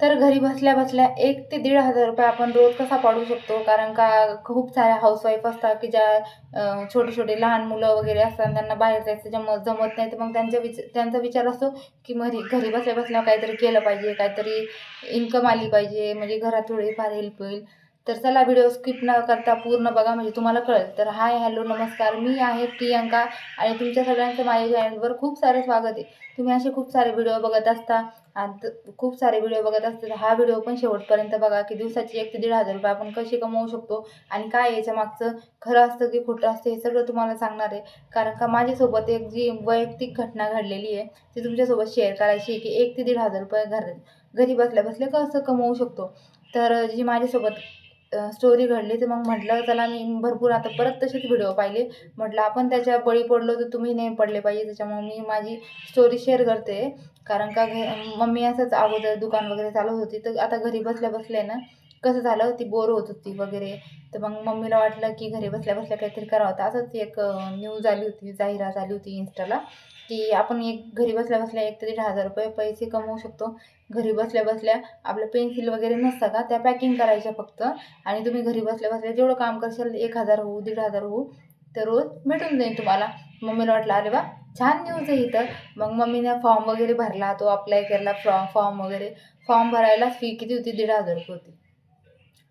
तर घरी बसल्या बसल्या एक ते दीड हजार रुपये आपण रोज कसा पाडू शकतो? कारण का खूप साऱ्या हाऊसवाईफ असतात की ज्या छोटे छोटे लहान मुलं वगैरे असतात त्यांना बाहेर जायचं जम जमत नाही. तर मग त्यांचा विच त्यांचा विचार असतो की मरी घरी बसल्या बसल्या काहीतरी केलं पाहिजे काहीतरी इन्कम आली पाहिजे म्हणजे घरात थोडीफार हेल्प होईल. तर चला व्हिडिओ स्किप न करता पूर्ण बघा म्हणजे तुम्हाला कळेल. तर हाय हॅलो नमस्कार. मी आहे प्रियांका आणि तुमच्या सगळ्यांचं माझ्या चॅनलवर खूप सारे स्वागत आहे. तुम्ही असे खूप सारे व्हिडिओ बघत असता. आणि खूप सारे व्हिडिओ बघत असतात. तर हा व्हिडिओ पण शेवटपर्यंत बघा की दिवसाची एक ते दीड हजार रुपये आपण कसे कमवू शकतो आणि काय याच्या मागचं खरं असतं की खोटं असतं हे सगळं तुम्हाला सांगणार आहे. कारण का माझ्यासोबत एक जी वैयक्तिक घटना घडलेली आहे ती तुमच्यासोबत शेअर करायची आहे की एक ते दीड हजार रुपये घर घरी बसल्या बसल्या कसं कमवू शकतो? तर जी माझ्यासोबत स्टोरी घडली तर मग म्हटलं चला मी भरपूर आता परत तसेच व्हिडिओ पाहिले. म्हटलं आपण त्याच्या बळी पडलो तर तुम्ही नाही पडले पाहिजे त्याच्यामुळे मी माझी स्टोरी शेअर करते. कारण का घ मम्मी असंच अगोदर दुकान वगैरे चालवत होती तर आता घरी बसल्या बसल्या ना कसं झालं ती बोर होत होती वगैरे. तर मग मम्मीला वाटलं की घरी बसल्या बसल्या काहीतरी करावं. होतं असंच एक न्यूज आली होती जाहिरात आली होती इन्स्टाला की आपण एक घरी बसल्या बसल्या एक ते दीड हजार रुपये पैसे कमवू शकतो. घरी बसल्या बसल्या आपलं पेन्सिल वगैरे नसतं का? त्या पॅकिंग करायच्या फक्त. आणि तुम्ही घरी बसल्या बसल्या जेवढं काम करशाल एक हजार होऊ दीड हजार होऊ तर रोज भेटून जाईल तुम्हाला. मम्मीला वाटलं अरे वा छान न्यूज आहे इथं. मग मम्मीने फॉर्म वगैरे भरला तो अप्लाय केला फॉर्म फॉर्म वगैरे. फॉर्म भरायला फी किती होती? दीड हजार रुपये होती.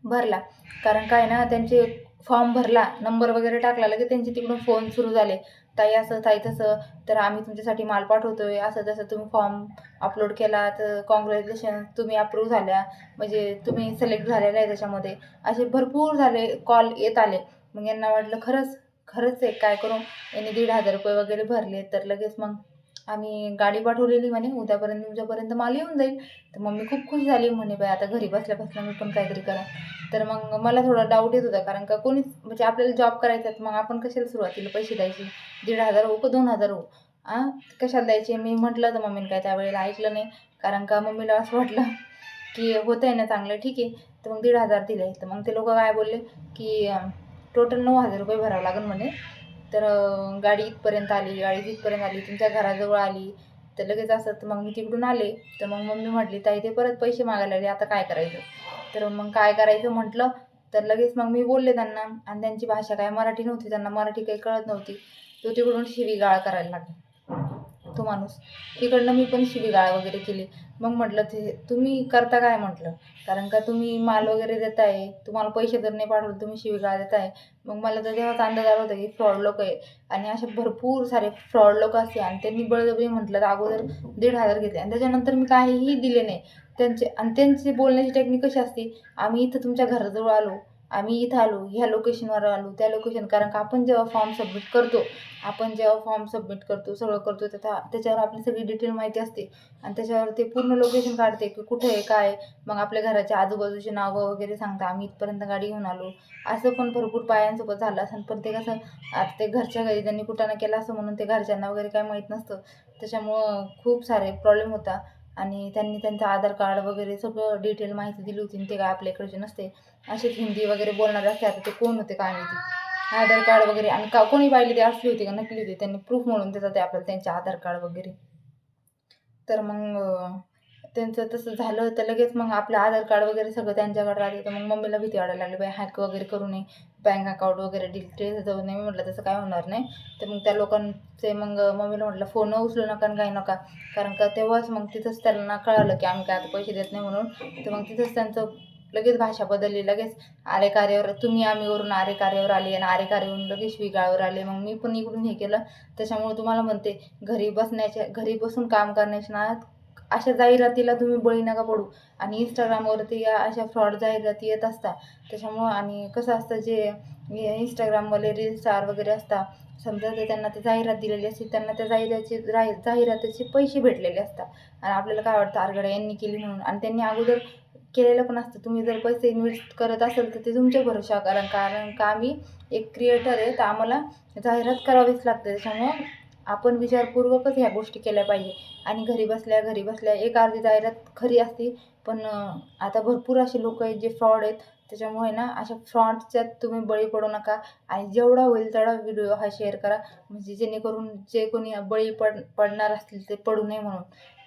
भरला. कारण काय ना त्यांचे फॉर्म भरला नंबर वगैरे टाकला लगेच त्यांचे तिकडून फोन सुरू झाले. ताई असं ताई तसं तर आम्ही तुमच्यासाठी माल पाठवतोय असं तसं तुम्ही फॉर्म अपलोड केला तर कॉंग्रॅच्युलेशन तुम्ही अप्रूव्ह झाल्या. म्हणजे तुम्ही सिलेक्ट झालेला आहे त्याच्यामध्ये. असे भरपूर झाले कॉल येत आले. मग यांना वाटलं खरंच खरंच आहे काय करू? यांनी दीड हजार रुपये वगैरे भरले तर लगेच मग आम्ही गाडी पाठवलेली म्हणे उद्यापर्यंत उद्यापर्यंत माल येऊन जाईल. तर मम्मी खूप खुश झाली म्हणे बाई आता घरी बसल्या बसल्या मी पण काहीतरी करा. तर मग मला थोडा डाऊट येत होता कारण का कोणीच म्हणजे आपल्याला जॉब करायचा आहे तर मग आपण कशाला सुरुवातीला पैसे द्यायचे? दीड हजार होऊ का दोन हजार होऊ? आ? कशाला द्यायचे? मी म्हटलं तर मम्मीने काय त्यावेळेला ऐकलं नाही कारण का मम्मीला असं वाटलं की होतं आहे ना चांगलं ठीक आहे. तर मग दीड हजार दिले. तर मग ते लोक काय बोलले की टोटल नऊ हजार रुपये भरावं लागेल म्हणे. तर गाडी इथपर्यंत आली गाडी इथपर्यंत आली तुमच्या घराजवळ आली तर लगेच असं तर मग मी तिकडून आले. तर मग मम्मी म्हटली ताई ते परत पैसे मागायला लागले आता काय करायचं? तर मग काय करायचं म्हटलं तर लगेच मग मी बोलले त्यांना आणि त्यांची भाषा काय मराठी नव्हती त्यांना मराठी काही कळत नव्हती. तो तिकडून शिवीगाळ करायला लागला. तो माणूस. तिकडनं मी पण शिवीगाळ वगैरे केली. मग म्हटलं ते तुम्ही करता काय? म्हटलं. कारण का तुम्ही माल वगैरे देताय तुम्हाला पैसे तर नाही पाठवले तुम्ही शिवीगाळ देताय. मग मला तर तेव्हाच अंदाज आला होता की फ्रॉड लोक आहे. आणि असे भरपूर सारे फ्रॉड लोक असते आणि त्यांनी बळजबरी म्हटलं तर अगोदर दीड हजार घेतले. आणि त्याच्यानंतर मी काहीही दिले नाही. त्यांचे आणि त्यांची बोलण्याची टेक्निक कशी असते आम्ही इथं तुमच्या घराजवळ आलो. आम्ही इथं आलो ह्या लोकेशनवर आलो त्या लोकेशन कारण का आपण जेव्हा फॉर्म सबमिट करतो आपण जेव्हा फॉर्म सबमिट करतो सगळं करतो त्या त्याच्यावर आपली सगळी डिटेल माहिती असते. आणि त्याच्यावर ते पूर्ण लोकेशन काढते की कुठे आहे काय मग आपल्या घराच्या आजूबाजूची नावं वगैरे सांगता आम्ही इथपर्यंत गाडी घेऊन आलो. असं पण भरपूर पायांसोबत झालं असं पण ते कसं आता ते घरच्या घरी त्यांनी कुठं केलं असं म्हणून ते घरच्यांना वगैरे काय माहीत नसतं. त्याच्यामुळं खूप सारे प्रॉब्लेम होता. आणि त्यांनी त्यांचं आधार कार्ड वगैरे सगळं डिटेल माहिती दिली होती आणि ते काय आपल्याकडचे नसते असेच हिंदी वगैरे बोलणारे असते. आता ते कोण होते काय माहिती. आधार कार्ड वगैरे आणि का कोणी पाहिली ते असली होती का नकली होती त्यांनी प्रूफ म्हणून देतात ते आपल्याला त्यांचे आधार कार्ड वगैरे. तर मग त्यांचं तसं झालं तर लगेच मग आपलं आधार कार्ड वगैरे सगळं त्यांच्याकडे राहते तर मग मम्मीला भीती वाटायला लागली बाई हॅक वगैरे करू नये बँक अकाउंट वगैरे डिटेल्स जाऊ नये. मी म्हटलं तसं काय होणार नाही. तर मग त्या लोकांचे मग मम्मीला म्हटलं फोन उचलू नका आणि काही नका. कारण का तेव्हाच मग तिथंच त्यांना कळालं की आम्ही काय आता पैसे देत नाही म्हणून. तर मग तिथंच त्यांचं लगेच भाषा बदलली लगेच आरे कार्यावर तुम्ही आम्ही वरून आरे कार्यावर आली आणि आरे कार्यावरून लगेच विगाळावर आले. मग मी पण इकडून हे केलं. त्याच्यामुळे तुम्हाला म्हणते घरी बसण्याच्या घरी बसून काम करण्याच्या नात अशा जाहिरातीला तुम्ही बळी नका पडू. आणि इंस्टाग्रामवरती या अशा फ्रॉड जाहिराती येत असतात. त्याच्यामुळं आणि कसं असतं जे इंस्टाग्रामवाले रील स्टार वगैरे असतात समजा ते त्यांना ते जाहिरात दिलेली असते त्यांना त्या जाहिरातीचे राहि जाहिरातीचे पैसे भेटलेले असतात. आणि आपल्याला काय वाटतं आरगड्या यांनी केली म्हणून? आणि त्यांनी अगोदर केलेलं पण असतं. तुम्ही जर पैसे इन्व्हेस्ट करत असाल तर ते तुमच्या भरोशा कारण कारण का आम्ही एक क्रिएटर आहे तर आम्हाला जाहिरात करावीच लागते. त्याच्यामुळं आपण विचारपूर्वकच ह्या गोष्टी केल्या पाहिजे. आणि घरी बसल्या घरी बसल्या एक अर्धी जाहिरात खरी असते पण आता भरपूर असे लोक आहेत जे फ्रॉड आहेत. त्याच्यामुळे ना अशा फ्रॉडच्यात तुम्ही बळी पडू नका आणि जेवढा होईल तेवढा व्हिडिओ हा शेअर करा. म्हणजे जेणेकरून जे कोणी बळी पड पडणार असतील ते पडू नये म्हणून.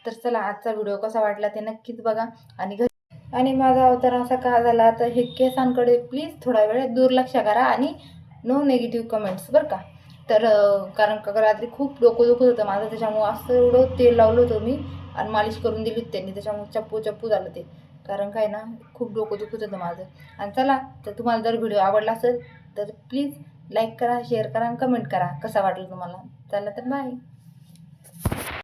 तर चला आजचा व्हिडिओ कसा वाटला ते नक्कीच बघा. आणि घरी आणि माझा अवतार असा का झाला तर हे केसांकडे प्लीज थोडा वेळ दुर्लक्ष करा आणि नो नेगेटिव्ह कमेंट्स बरं का? तर कारण का रात्री खूप डोकं दुखत होतं माझं त्याच्यामुळं असं एवढं तेल लावलं होतं मी आणि मालिश करून दिली होती त्यांनी त्याच्यामुळे चप्पू चप्पू झालं ते. कारण काय ना खूप डोकं दुखत होतं माझं. आणि चला तर तुम्हाला जर व्हिडिओ आवडला असेल तर प्लीज लाईक करा शेअर करा आणि कमेंट करा. कसा वाटलं तुम्हाला? चला तर बाय.